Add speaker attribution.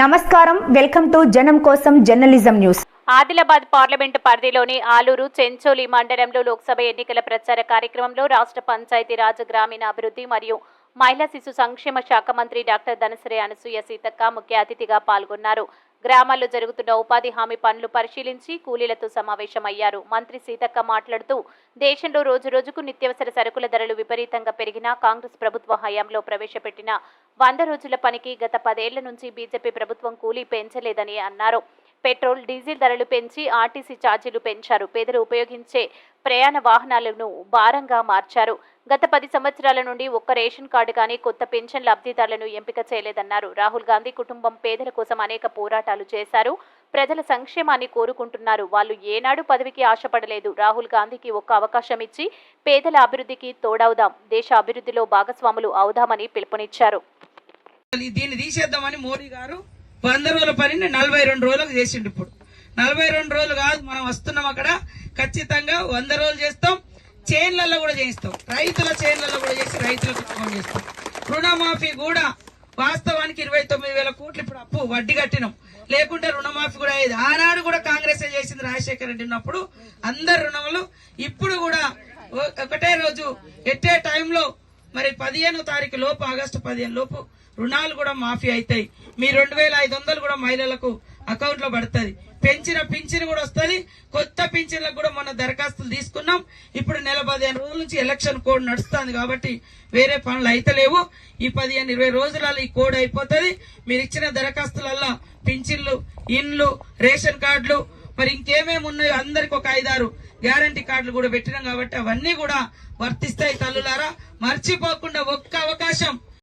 Speaker 1: నమస్కారం. Welcome to జనం కోసం జర్నలిజం న్యూస్.
Speaker 2: ఆదిలాబాద్ పార్లమెంటు పరిధిలోని ఆలూరు చెంచోలి మండలంలో లోక్సభ ఎన్నికల ప్రచార కార్యక్రమంలో రాష్ట్ర పంచాయతీరాజ్ గ్రామీణాభివృద్ధి మరియు మహిళా శిశు సంక్షేమ శాఖ మంత్రి డాక్టర్ ధనశ్రీ అనసూయ సీతక్క ముఖ్య అతిథిగా పాల్గొన్నారు. గ్రామాల్లో జరుగుతున్న ఉపాధి హామీ పనులు పరిశీలించి కూలీలతో సమావేశమయ్యారు. మంత్రి సీతక్క మాట్లాడుతూ దేశంలో రోజు రోజుకు నిత్యావసర సరుకుల ధరలు విపరీతంగా పెరిగినా కాంగ్రెస్ ప్రభుత్వ హయాంలో ప్రవేశపెట్టిన వంద రోజుల పనికి గత పదేళ్ళ నుంచి బీజేపీ ప్రభుత్వం కూలీ పెంచలేదని అన్నారు. పెట్రోల్ డీజిల్ ధరలు పెంచి ఆర్టీసీ ఛార్జీలు పెంచారు. పేదలు ఉపయోగించే ప్రయాణ వాహనాలను భారంగా మార్చారు. గత పది సంవత్సరాల నుండి ఒక్క రేషన్ కార్డు కానీ కొత్త పెన్షన్ లబ్ధిదారులను ఎంపిక చేయలేదన్నారు. రాహుల్ గాంధీ కుటుంబం పేదల కోసం అనేక పోరాటాలు చేశారు. ప్రజల సంక్షేమాన్ని కోరుకుంటున్నారు. వాళ్ళు ఏనాడు పదవికి ఆశపడలేదు. రాహుల్ గాంధీకి ఒక్క అవకాశం ఇచ్చి పేదల అభివృద్ధికి తోడవుదాం దేశ అభివృద్ధిలో భాగస్వాములు అవుదామని పిలుపునిచ్చారు.
Speaker 3: దీన్ని తీసేద్దామని మోడీ గారు వంద రోజుల పనిని నలభై రెండు రోజులకు చేసిండు ఇప్పుడు. నలభై రెండు రోజులు కాదు మనం వస్తున్నాం అక్కడ. ఖచ్చితంగా వంద రోజులు చేస్తాం. చైన్లలో కూడా చేయిస్తాం. రైతుల చైన్లలో కూడా చేసి రైతులకు రుణం చేస్తాం. రుణమాఫీ కూడా వాస్తవానికి ఇరవై తొమ్మిది వేల కోట్లు ఇప్పుడు అప్పు వడ్డీ కట్టినాం. లేకుంటే రుణమాఫీ కూడా అయ్యేది. ఆనాడు కూడా కాంగ్రెస్ చేసింది రాజశేఖర రెడ్డి ఉన్నప్పుడు. అందరు రుణములు ఇప్పుడు కూడా ఒకటే రోజు ఎట్టే టైంలో మరి పదిహేనో తారీఖు లోపు ఆగస్టు పదిహేను లోపు రుణాలు కూడా మాఫీ అవుతాయి మీ రెండు వేల ఐదు వందలు కూడా మహిళలకు అకౌంట్లో పడుతుంది. పెంచిన పింఛన్ కూడా వస్తుంది. కొత్త పింఛన్లకు కూడా మొన్న దరఖాస్తులు తీసుకున్నాం. ఇప్పుడు నెల పదిహేను రోజుల నుంచి ఎలక్షన్ కోడ్ నడుస్తుంది కాబట్టి వేరే పనులు అయితలేవు ఈ పదిహేను ఇరవై రోజులలో ఈ కోడ్ అయిపోతుంది. మీరు ఇచ్చిన దరఖాస్తులలో పింఛన్లు ఇండ్లు రేషన్ కార్డులు మరి ఇంకేమేమి ఉన్నాయో అందరికి ఒక ఐదారు గ్యారంటీ కార్డులు కూడా పెట్టినాం కాబట్టి అవన్నీ కూడా వర్తిస్తాయి తల్లులారా. మర్చిపోకుండా ఒక్క అవకాశం.